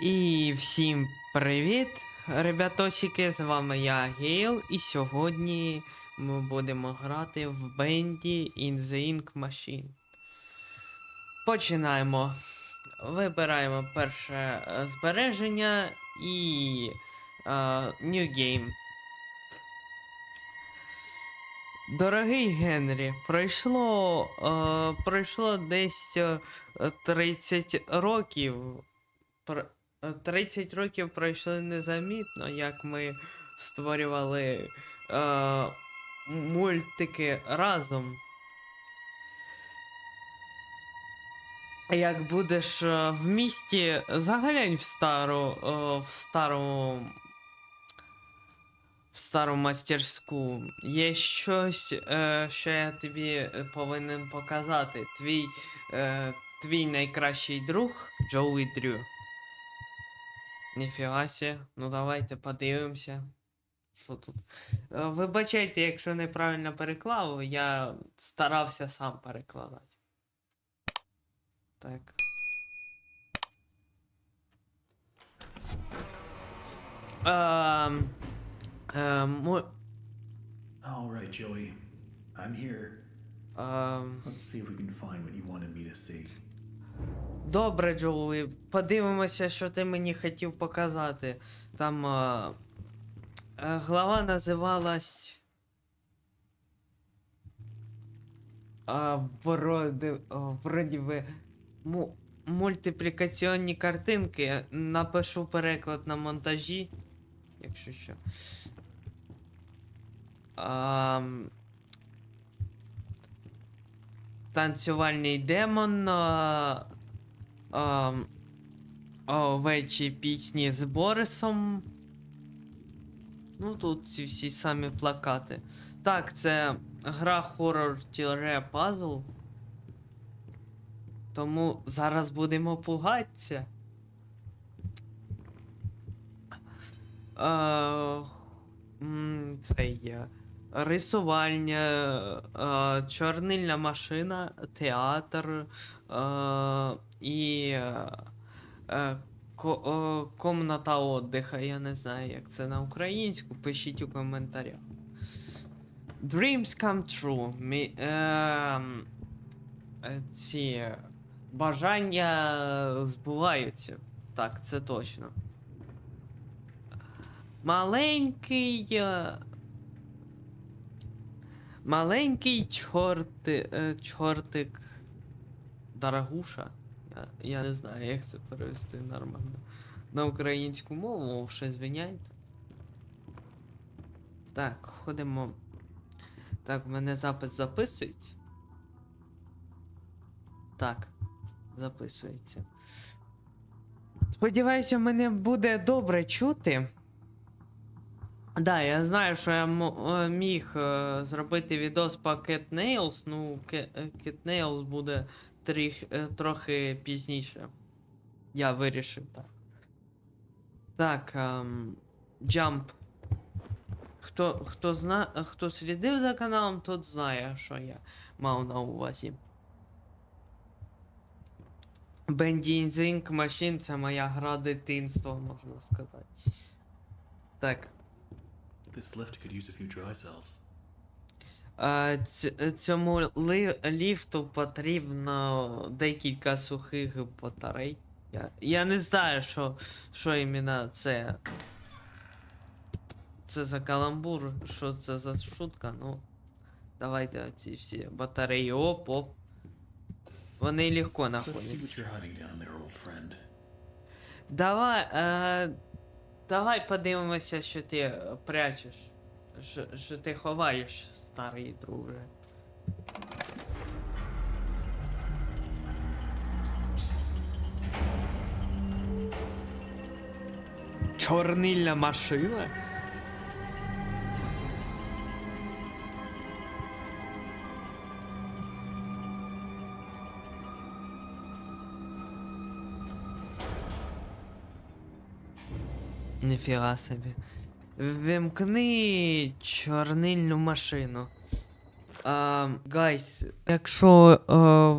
І всім привіт, ребятосики, з вами я Гейл, і сьогодні ми будемо грати в бенді In the Ink Machine. Починаємо. Вибираємо перше збереження і е, New Game. Дорогий Генрі, пройшло, е, пройшло десь е, 30 років. Пр- е, 30 років пройшли незамітно, як ми створювали е, мультики разом. Як будеш е, в місті, заглянь в стару, е, в стару. В стару мастерську. Є щось, е, що я тобі повинен показати. Твій, твій найкращий друг Джоуі Дрю. Ніфіга сі. Ну давайте подивимося. Що тут? Е, Вибачайте, якщо неправильно переклав, я старався сам перекладати. Так. Ем, ем, мо- All right, Joey. I'm here. ем, Let's see if we can find what you wanted me to see. Добре, Джоуі, подивимося, що ти мені хотів показати. Там е, е, глава називалась. А, би. Му, мультиплікаційні картинки. Напишу переклад на монтажі. Якщо що. Ам, танцювальний демон. А, ам, овечі пісні з Борисом. Ну, тут ці всі самі плакати. Так, це гра хоррор тіре пазл. Тому зараз будемо пугатися. Е, Це є рисувальня, е, чорнильна машина, театр е, і е, е, ко- е, комната отдиха. Я не знаю, як це на українську. Пишіть у коментарях. Dreams come true. Мі, ем, е, ці бажання збуваються. Так, це точно. Маленький. е, Маленький чорти, е, чортик Дарагуша. Я, не знаю, як це перевести нормально. На українську мову, ще звиняйте. Так, ходимо. Так, в мене запис записується. Так, записується. Сподіваюся, мене буде добре чути. Да, я знаю, що я е, міг е, зробити відос по Cat Nails, ну, Cat е, Nails буде тріх, е, трохи пізніше. Я вирішив так. Так, ем, Jump. Хто, хто, зна, хто слідив за каналом, тот знає, що я мав на увазі. In the це моя гра дитинства, можна сказати. Так. This lift could use a few dry cells. А, цьому ліфту потрібно декілька сухих батарей. Я, я не знаю, що, що іменно це. Це за каламбур, що це за шутка, ну. Давайте ці всі батареї. Оп, оп. Вони легко знаходяться. friend. Давай, е, давай подивимося, що ти е, прячеш. Що, що ти ховаєш, старий друже. Чорнильна машина? Ніфіга собі. Вимкни чорнильну машину. Гайс, якщо е,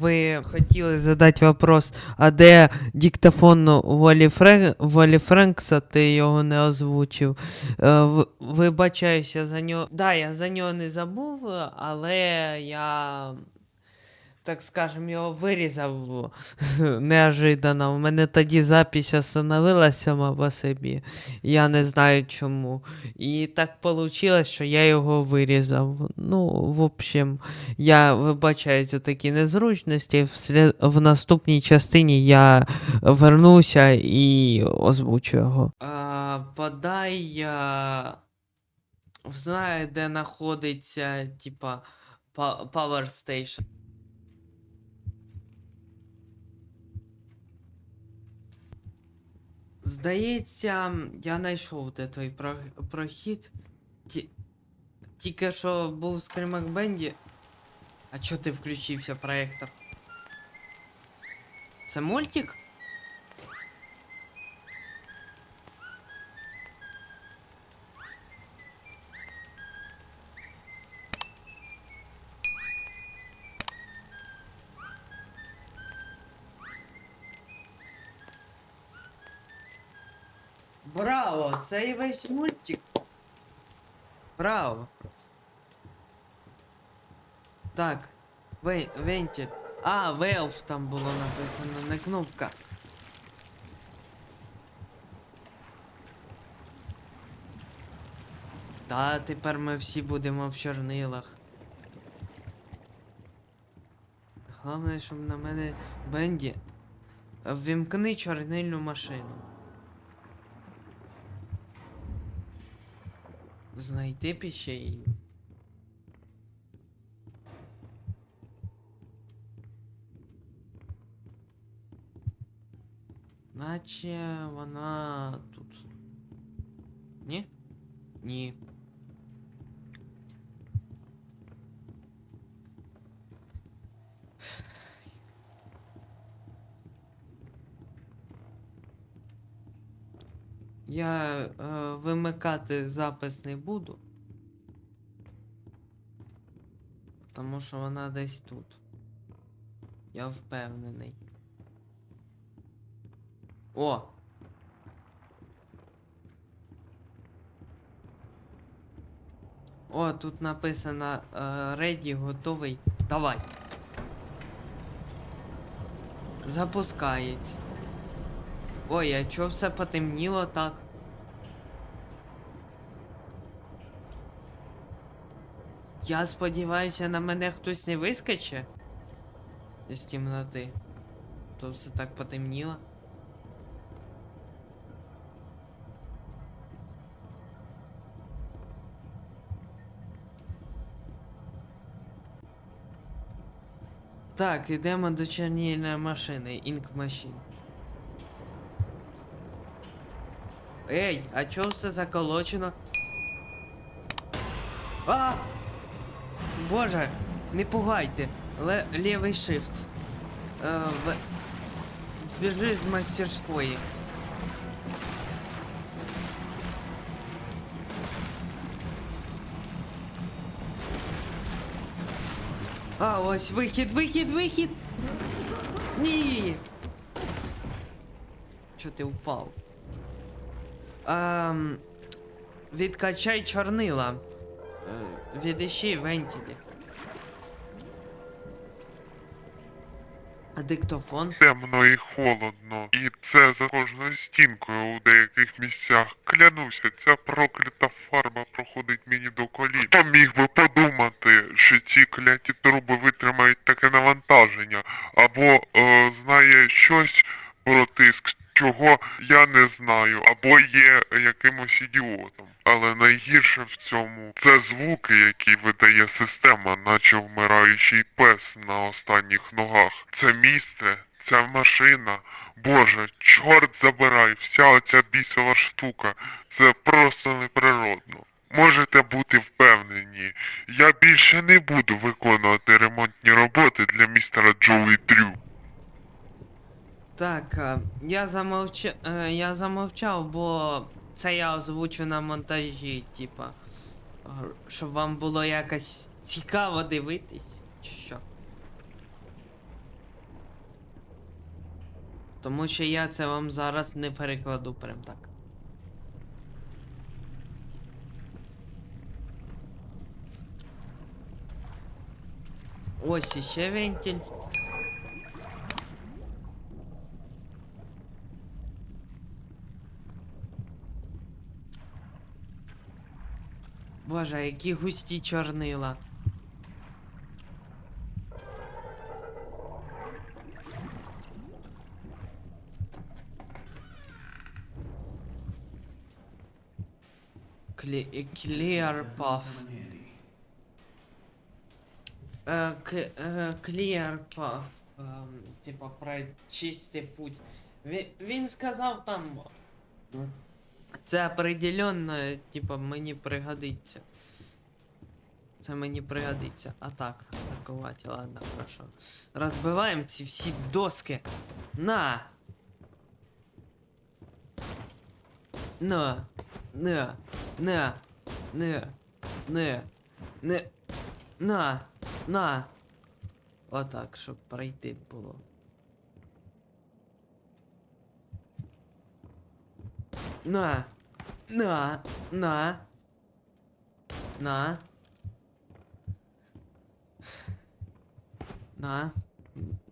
ви хотіли задати вопрос, а де диктофон Волі, Френ... Волі Френкса, ти його не озвучив. В- вибачаюся за нього. Да, я за нього не забув, але я. Так скажем, його вирізав неожиданно. У мене тоді запись остановилася сама по собі. Я не знаю чому. І так вийшло, що я його вирізав. Ну, в общем, я вибачаю за такі незручності. В, в наступній частині я вернуся і озвучу його. А, подай. А... Знає, де знаходиться, типа, Power Station. Здається, я знайшов де той про- прохід. Ті... Тільки що був Скримак Бенді. А чо ти включився, проектор? Це мультик? Це і весь мультик. Браво. Так. Вей, вентиль. А, Valve там було написано, не кнопка. Та тепер ми всі будемо в чорнилах. Головне, щоб на мене Бенді. Ввімкни чорнильну машину. Знайти піщею. Наче вона тут. Ні? Ні. Я е, вимикати запис не буду. Тому що вона десь тут. Я впевнений. О! О, тут написано е, ready, готовий. Давай. Запускається. Ой, а чо все потемніло так? Я сподіваюся, на мене хтось не вискоче з темноти. То все так потемніло. Так, ідемо до чорнільної машини, Ink Machine. Ей, а чого все заколочено? А! Боже, не пугайте. Ле лівий shift. Е, в... Збіжи з мастерської. А, ось вихід, вихід, вихід! Ні! Чо ти впав? Ем, відкачай чорнила. Е, відіщи вентилі. А диктофон? темно і холодно, і це за кожною стінкою у деяких місцях. Клянуся, ця проклята фарба проходить мені до колін. Хто міг би подумати, що ці кляті труби витримають таке навантаження, або е, знає щось про тиск, чого я не знаю, або є якимось ідіотом. Але найгірше в цьому це звуки, які видає система, наче вмираючий пес на останніх ногах. Це місце, ця машина. Боже, чорт забирай, вся оця бісова штука. Це просто неприродно. Можете бути впевнені, я більше не буду виконувати ремонтні роботи для містера Джоуі Дрю. Так, е, я замовча... е, я замовчав, бо це я озвучу на монтажі, типа. Щоб вам було якось цікаво дивитись, чи що? Тому що я це вам зараз не перекладу прям так. Ось іще вентиль. Боже, які густі чорнила. Клі... Е, clear path. Е, к... е, Clear ем, типа, прочисти путь. Він сказав там... Це определенно, типа, мені пригодиться. Це мені пригодиться. А так, атакувати, ладно, хорошо. Розбиваємо ці всі доски. На! На! На! На! На! На! На! На! На! Отак, щоб пройти було. На! На! На! На! На.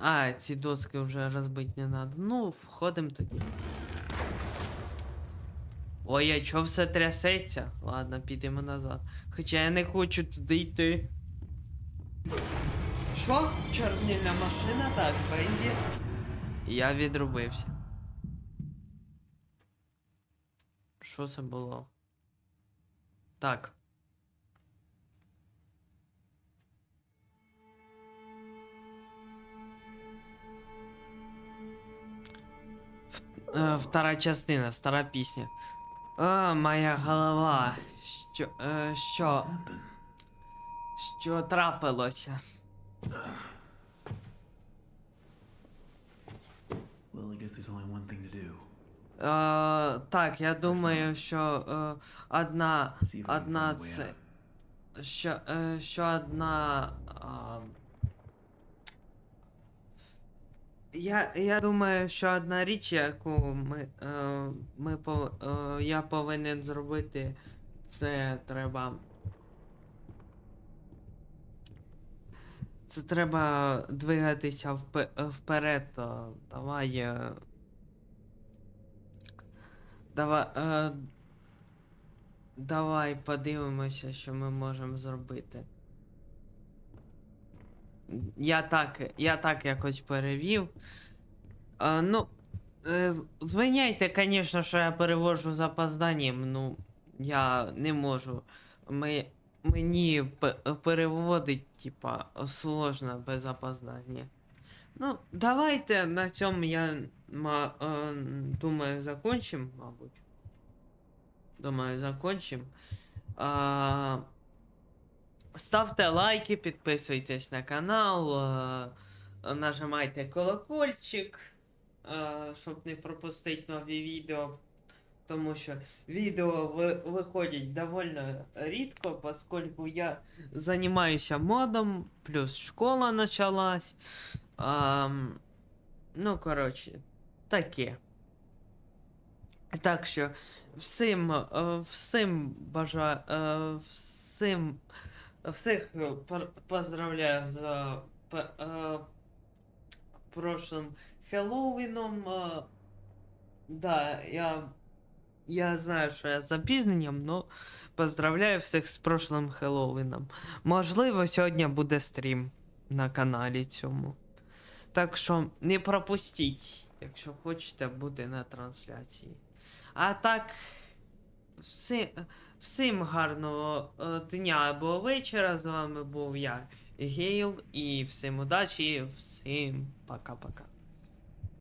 А, ці доски вже розбити не надо. Ну, входимо тоді. Ой, а чо все трясеться? Ладно, підемо назад. Хоча я не хочу туди йти. Що? Чорнильна машина? Так, Бенді. Я відрубився. Що це було? Так. Е, Втора частина, стара пісня. А, моя голова. Що. Е, що. Що трапилося? Well, I guess there's only one thing to do. Е, так, я думаю, що е, одна. Одна це. Що, е, що одна. А, я, я думаю, що одна річ, яку ми, е, ми пов, е, я повинен зробити, це треба. Це треба двигатися впе- вперед. то Давай. е, Давай. Е, Давай подивимося, що ми можемо зробити. Я так, я так якось перевів. А, ну, е, звиняйте, звісно, що я перевожу з опозданням, ну, я не можу. Ми, мені переводить, типа, сложно без опоздання. Ну, давайте на цьому я ма, думаю, закончим, мабуть. Думаю, закончим. Ставте лайки, підписуйтесь на канал, нажимайте колокольчик, щоб не пропустити нові відео. Тому що відео ви, виходять довольно рідко, поскольку я займаюся модом, плюс школа почалась. Ну, коротше, таке. Так що всім, е, всім бажаю, е, всім, всіх е, поздравляю з прошлим Хеллоуіном. Да, я, я знаю, що я запізненням, но поздравляю всіх з прошлим Хеллоуіном. Можливо, сьогодні буде стрім на каналі цьому. Так що не пропустіть, якщо хочете бути на трансляції. А так, всі, всім гарного е, дня або вечора. З вами був я, Гейл, і всім удачі, всім пока-пока.